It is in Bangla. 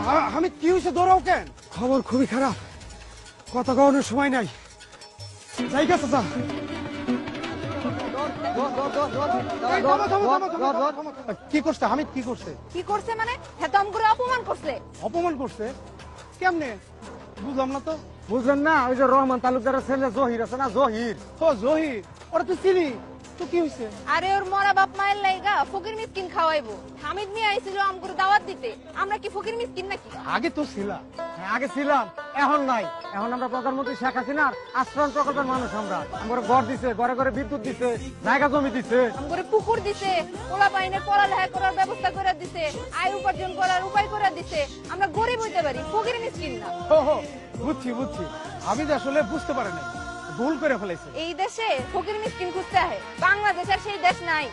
এসে দৌড়াও কেন খবর খুবই খারাপ। কথা কওয়ানোর সময় নাই। যাই গেছে। কি করছে? হামিদ কি করছে? কি করছে মানে? দম করে অপমান করছে। অপমান করছে? কেমনে? বুঝলাম না তো। বুঝলেন না ওই যে রহমান তালুকদারের ছেলে জহির আছে না জহির। ও জহির। ওরা তুই চিনি? তো কি হয়েছে? আরে ওর মরা বাপ মায়ের ফকির মিসকিন খাওয়াইবো। হামিদ মিয়া আইছিল আমগুলো দাওয়াত দিতে। আমরা কি ফকির মিসকিন নাকি? আগে তো ছিলা হ্যাঁ, আগে ছিলাম এখন নাই। এখন আমরা প্রধানমন্ত্রী শেখ হাসিনার আশ্রয়ণ প্রকল্পের মানুষ আমরা। আমরা ঘর দিছে ঘরে ঘরে বিদ্যুৎ দিছে জায়গা জমি দিছে। আমগুলো পুকুর দিছে পোলা পাইনে পড়ালেখা করার ব্যবস্থা করে দিছে আয় উপার্জন করার উপায় করে দিছে। আমরা গরিব হইতে পারি ফকির মিসকিন না। হো বুঝছি বুঝছি। আমি যে আসলে বুঝতে পারি নাই ভুল করে ফেলেছি এই দেশে ফকির মিসকিন খুঁজতে আহে। বাংলাদেশ আর সেই দেশ নাই।